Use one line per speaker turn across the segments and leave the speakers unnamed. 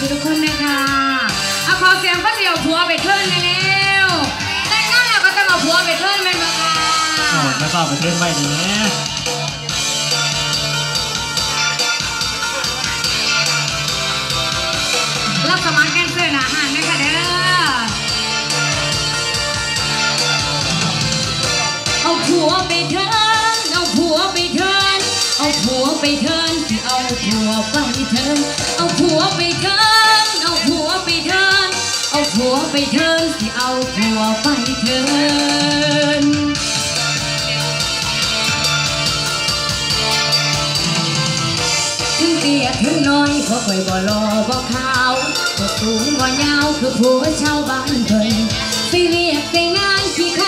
ทุกคนนะคะเอาขอเสียงก็เสียวผัวไปเทิร์นเลยแล้วแต่งงานแล้วก็ต้องเอาผัวไปเทิร์นแม่นบ่ค่ะ
เอาไม่ต้องไปเล่นไปนี้
รับสมัครแดนเซอร์หนาหานด้วยค่ะเด้อเอาผัวไปเทิร์น ผัวไปเทิร์นสิเอาผัวไปเทิร์นเอาผัวไปเทิร์นเอาผัวไปเทิร์นเอาผัวไปเทิร์นสิเอาผัวไปเทิร์นถึงเตี้ยถึงน้อยเพราะข่อยบ่รอบ่ขาวบ่สูงบ่ยาวคือผัวชาวบ้านเพิ่นสิเรียกใส่งานที่คั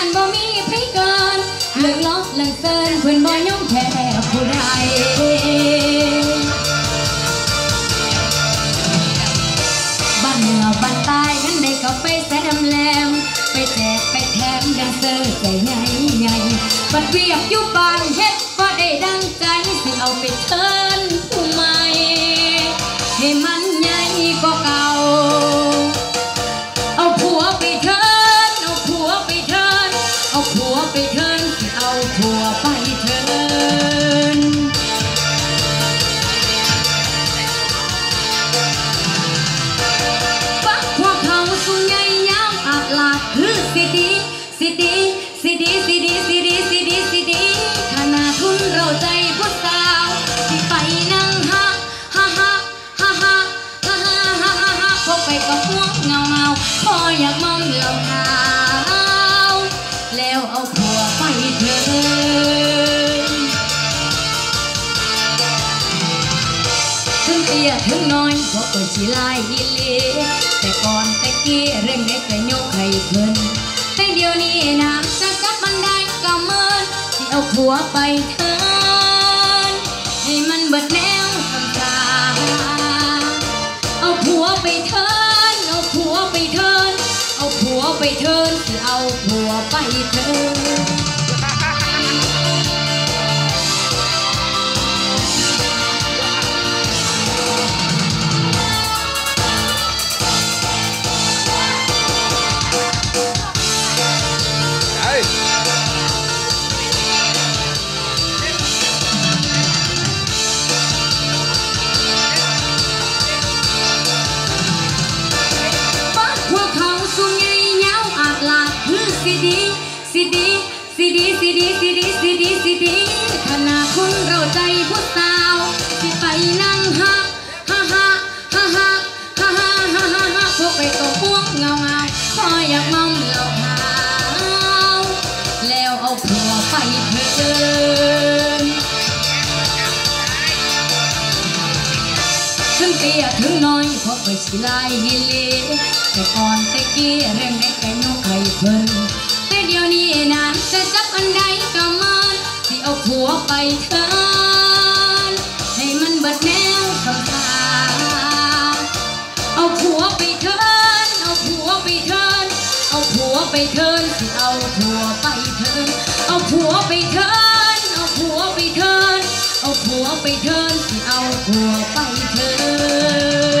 นบ่ แซมแลม ไปแจกไปแถมดังเซอร์ใจใหญ่ใหญ่บัดเวียกอยู่บ้านเฮ็ดบ่ได้ดังใจสิเอาไปเทินผู้ใหม่ให้มันใหญ่กว่าเก่า เอาผัวไปเทินเอาผัวไปเทินเอาผัวไปเทิน สิดีสิดีสิดีสิดีสิดีสิดีขนาดทุนเราใจผู้สาวที่ไปนั่งฮะฮะฮะฮะฮะฮะฮะฮะฮะฮะพบไปกับพวกเงาเงาพออยากมอมเหล่าขาวแล้วเอาผัวไปเถินถึงเตี้ยถึงน้อยพวกก็สิลายอีหลีแต่ก่อนแต่กี้เรื่องได้แต่ยกให้เพิ่น แต่เดี๋ยวนี้น้ำจะจับมันได้ก็เมินที่เอาผัวไปเทินให้มันเบิดแนวสำตาเอาผัวไปเทินเอาผัวไปเทินเอาผัวไปเทินที่เอาผัวไปเทิน สิดีสิดีสิดีสิดีสิดีสิดีขนาคนเราใจผู้สาวที่ไปนั่งฮะฮะฮะฮะฮะฮะฮะฮะฮะฮะพวกไปก็พวกเงาเงาพออยากมอมเหล่าขาวแล้วเอาผัวไปเถินถึงเตี้ยถึงน้อยพอไปสิลายฮิเลแต่ก่อนต่กี้เรื่องได้แต่ยกให้เพิ่น เอาหัวไปเทินให้มันเบิดแนวสำคัญเอาผัวไปเทินเอาผัวไปเทินเอาผัวไปเทินสิเอาผัวไปเทินเอาผัวไปเทินเอาผัวไปเทินเอาผัวไปเทินสิเอาผัวไปเทิน